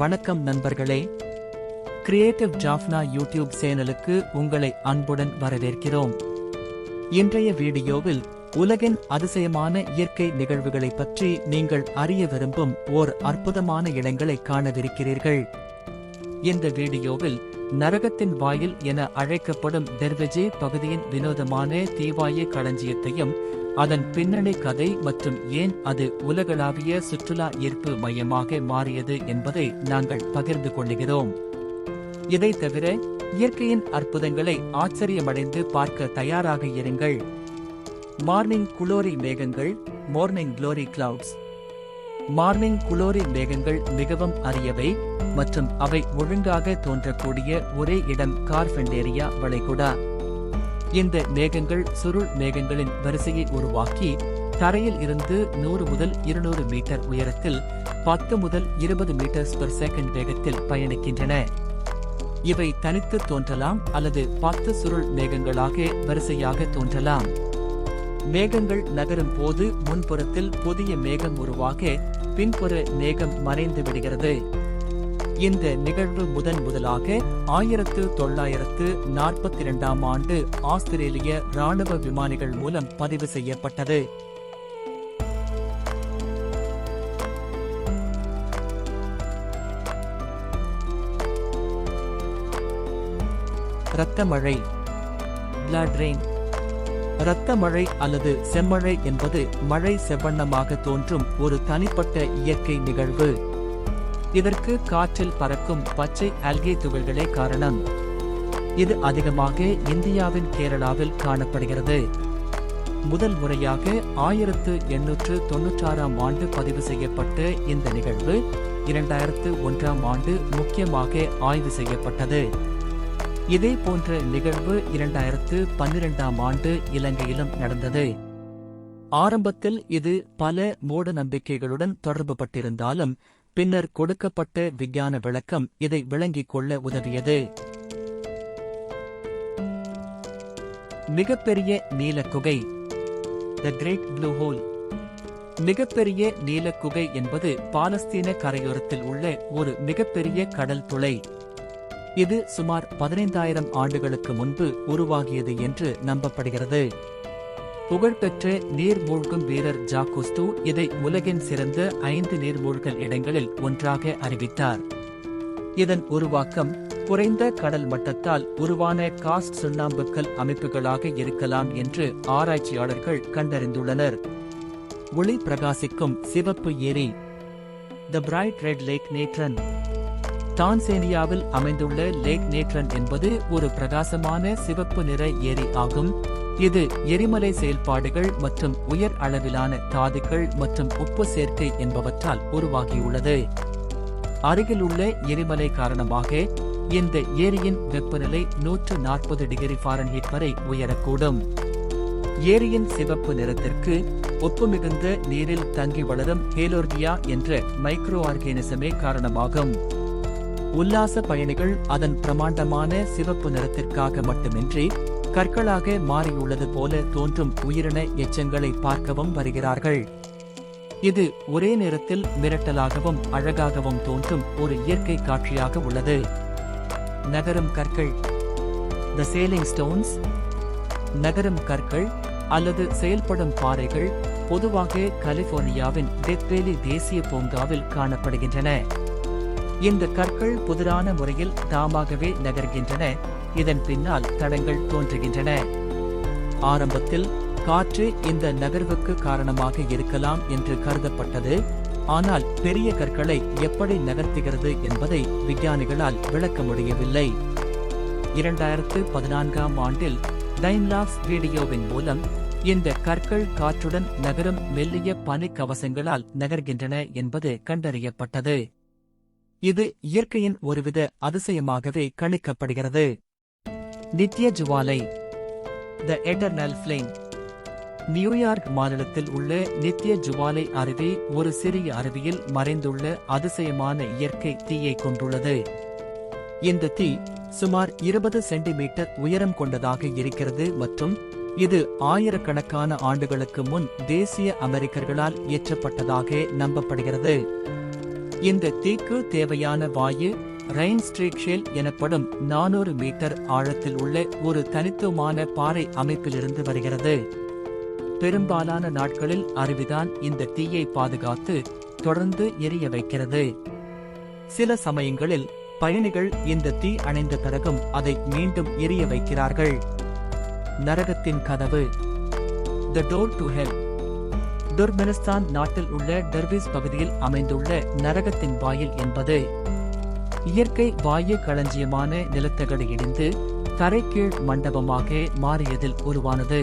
வணக்கம் நண்பர்களே. Creative Jaffna YouTube சேனலுக்கு உங்களை அன்புடன் வரவேற்கிறோம். இன்றைய வீடியோவில் உலகின் அதிசயமான இயற்கை நிகழ்வுகளை பற்றி நீங்கள் அறிய விரும்பும் ஓர் அற்புதமான இடங்களை காணவிருக்கிறீர்கள். இந்த வீடியோவில் நரகத்தின் வாயில் என அழைக்கப்படும் தெர்வெஜே பகுதியின் வினோதமான தீவாய களஞ்சியத்தையும் அதன் பின்னணி கதை மற்றும் ஏன் அது உலகளாவிய சுற்றுலா ஈர்ப்பு மையமாக மாறியது என்பதை நாங்கள் பகிர்ந்து கொள்கிறோம். இதை தவிர இயற்கையின் அற்புதங்களை ஆச்சரியமடைந்து பார்க்க தயாராக இருங்கள். மார்னிங் குளோரி மேகங்கள் morning glory clouds. Morning glory மேகங்கள் மிகவும் அரியவை மற்றும் அவை ஒழுங்காக தோன்றக்கூடிய ஒரே இடம் கார்பெண்டேரியா வளைகுடா. இந்த மேகங்கள் சுருள் மேகங்களின் வரிசையை உருவாக்கி தரையில் இருந்து நூறு முதல் இருநூறு மீட்டர் உயரத்தில் பத்து முதல் இருபது மீட்டர்ஸ் பெர் செகண்ட் வேகத்தில் பயணிக்கின்றன. இவை தனித்து தோன்றலாம் அல்லது பத்து சுருள் மேகங்களாக வரிசையாக தோன்றலாம். மேகங்கள் நகரும் போது முன்புறத்தில் புதிய மேகம் உருவாக பின்புற மேகம் மறைந்து விடுகிறது. இந்த நிகழ்வு முதன் முதலாக ஆயிரத்து தொள்ளாயிரத்து நாற்பத்தி இரண்டாம் ஆண்டு ஆஸ்திரேலிய ராணுவ விமானிகள் மூலம் பதிவு செய்யப்பட்டது. இரத்த மழை பிளட் ரெயின் இரத்த மழை அல்லது செம்மழை என்பது மழை செவ்வண்ணமாக தோன்றும் ஒரு தனிப்பட்ட இயற்கை நிகழ்வு. இதற்கு காற்றில் பறக்கும் பச்சை அல்கே துகள்களே காரணம். இது அதிகமாக இந்தியாவின் கேரளாவில் காணப்படுகிறது. முதல் முறையாக ஆயிரத்து எண்ணூற்று தொன்னூற்றாறாம் ஆண்டு பதிவு செய்யப்பட்ட இந்த நிகழ்வு இரண்டாயிரத்து ஒன்றாம் ஆண்டு முக்கியமாக ஆய்வு செய்யப்பட்டது. இதே போன்ற நிகழ்வு இரண்டாயிரத்து பன்னிரெண்டாம் ஆண்டு இலங்கையிலும் நடந்தது. ஆரம்பத்தில் இது பல மூட நம்பிக்கைகளுடன் தொடர்புபட்டிருந்தாலும் பின்னர் கொடுக்கப்பட்ட விஞ்ஞான விளக்கம் இதை விளங்கிக் கொள்ள உதவியது. மிகப்பெரிய நீலக்குகை த கிரேட் ப்ளூ ஹோல் மிகப்பெரிய நீலக்குகை என்பது பாலஸ்தீன கரையோரத்தில் உள்ள ஒரு மிகப்பெரிய கடல் துளை. இது சுமார் பதினைந்தாயிரம் ஆண்டுகளுக்கு முன்பு உருவாகியது என்று நம்பப்படுகிறது. புகழ்பெற்ற நீர்மூழ்கும் வீரர் ஜாக்குஸ்து இதை உலகின் சிறந்த ஐந்து நீர்மூழ்கல் இடங்களில் ஒன்றாக அறிவித்தார். இதன் உருவாக்கம் குறைந்த கடல் மட்டத்தால் உருவான காஸ்ட் சுண்ணாம்புக்கல் அமைப்புகளாக இருக்கலாம் என்று ஆராய்ச்சியாளர்கள் கண்டறிந்துள்ளனர். ஒளி பிரகாசிக்கும் சிவப்பு ஏரி the bright red lake Natron டான்சேனியாவில் அமைந்துள்ள லேக் நேட்ரன் என்பது ஒரு பிரகாசமான சிவப்பு நிற ஏரி ஆகும். இது எரிமலை செயல்பாடுகள் மற்றும் உயர் அளவிலான தாதுக்கள் மற்றும் உப்பு சேர்க்கை என்பவற்றால் உருவாகியுள்ளது. அருகிலுள்ள எரிமலை காரணமாக இந்த ஏரியின் வெப்பநிலை நூற்று நாற்பது டிகிரி ஃபாரன்ஹீட் வரை உயரக்கூடும். ஏரியின் சிவப்பு நிறத்திற்கு உப்பு மிகுந்த நீரில் தங்கி வளரும் ஹேலோர்கியா என்ற மைக்ரோ ஆர்கானிசமே காரணமாகும். உல்லாச பயணிகள் அதன் பிரமாண்டமான சிவப்பு நிறத்திற்காக மட்டுமின்றி கற்களாக மாறியுள்ளது போல தோன்றும் உயிரின எச்சங்களை பார்க்கவும் வருகிறார்கள். இது ஒரே நேரத்தில் மிரட்டலாகவும் அழகாகவும் தோன்றும் ஒரு இயற்கை காட்சியாக உள்ளது. நகரும் கற்கள். த சேலிங் ஸ்டோன்ஸ் நகரும் கற்கள் அல்லது செயல்படும் பாறைகள் பொதுவாக கலிபோர்னியாவின் டெத்வேலி தேசிய பூங்காவில் காணப்படுகின்றன. இந்த கற்கள் புதிரான முறையில் தாமாகவே நகர்கின்றன. இதன் பின்னால் தடங்கள் தோன்றுகின்றன. ஆரம்பத்தில் காற்று இந்த நகர்வுக்கு காரணமாக இருக்கலாம் என்று கருதப்பட்டது. ஆனால் பெரிய கற்களை எப்படி நகர்த்துகிறது என்பதை விஞ்ஞானிகளால் விளக்க முடியவில்லை. இரண்டாயிரத்து பதினான்காம் ஆண்டில் டைம்லாஸ் வீடியோவின் மூலம் இந்த கற்கள் காற்றுடன் நகரும் மெல்லிய பனி கவசங்களால் நகர்கின்றன என்பது கண்டறியப்பட்டது. இது இயற்கையின் ஒருவித அதிசயமாகவே கணிக்கப்படுகிறது. நித்திய ஜுவாலை த எட்டர்னல் ஃபிளேம் நியூயார்க் மாநிலத்தில் உள்ள நித்திய ஜுவாலை அருவி ஒரு சிறிய அருவியில் மறைந்துள்ள அதிசயமான இயற்கை தீயை கொண்டுள்ளது. இந்த தீ சுமார் இருபது சென்டிமீட்டர் உயரம் கொண்டதாக இருக்கிறது மற்றும் இது ஆயிரக்கணக்கான ஆண்டுகளுக்கு முன் தேசிய அமெரிக்கர்களால் இயற்றப்பட்டதாக நம்பப்படுகிறது. இந்த தீக்கு தேவையான வாயு ரெயின் ஸ்ட்ரீக் ஷேல் எனப்படும் நானூறு மீட்டர் ஆழத்தில் உள்ள ஒரு தனித்துவமான பாறை அமைப்பிலிருந்து வருகிறது. பெரும்பாலான நாட்களில் அருவிதான் இந்த தீயை பாதுகாத்து தொடர்ந்து எரிய வைக்கிறது. சில சமயங்களில் பயணிகள் இந்த தீ அணைந்த பிறகும் அதை மீண்டும் எரிய வைக்கிறார்கள். நரகத்தின் கதவு. The door to hell Turkmenistan நாட்டில் உள்ள டர்விஸ் பகுதியில் அமைந்துள்ள நரகத்தின் வாயில் என்பது இயற்கை வாயு களஞ்சியமான நிலத்தகடு இணைந்து தரைக்கீழ் மண்டபமாக மாறியதில் உருவானது.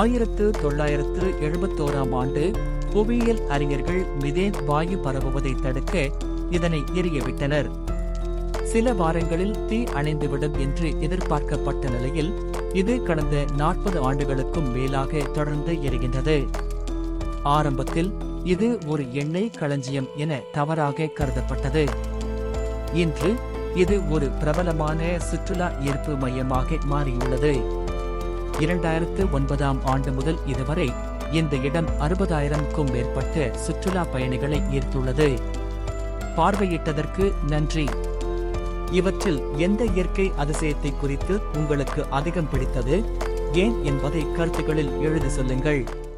ஆயிரத்து தொள்ளாயிரத்து எழுபத்தோராம் ஆண்டு புவியியல் அறிஞர்கள் மிதேன் வாயு பரவுவதை தடுக்க இதனை எரியவிட்டனர். சில வாரங்களில் தீ அணைந்துவிடும் என்று எதிர்பார்க்கப்பட்ட நிலையில் இது கடந்த நாற்பது ஆண்டுகளுக்கும் மேலாக தொடர்ந்து எரிகின்றது. ஆரம்பத்தில் இது ஒரு எண்ணெய் களஞ்சியம் என தவறாக கருதப்பட்டது. இன்று இது ஒரு பிரபலமான சுற்றுலா ஈர்ப்பு மையமாக மாறியுள்ளது. இரண்டாயிரத்து ஒன்பதாம் ஆண்டு முதல் இதுவரை இந்த இடம் அறுபதாயிரம்க்கும் மேற்பட்ட சுற்றுலா பயணிகளை ஈர்த்துள்ளது. பார்வையிட்டதற்கு நன்றி. இவற்றில் எந்த இயற்கை அதிசயத்தை குறித்து உங்களுக்கு அதிகம் பிடித்தது? ஏன் என்பதை கருத்துக்களில் எழுதி சொல்லுங்கள்.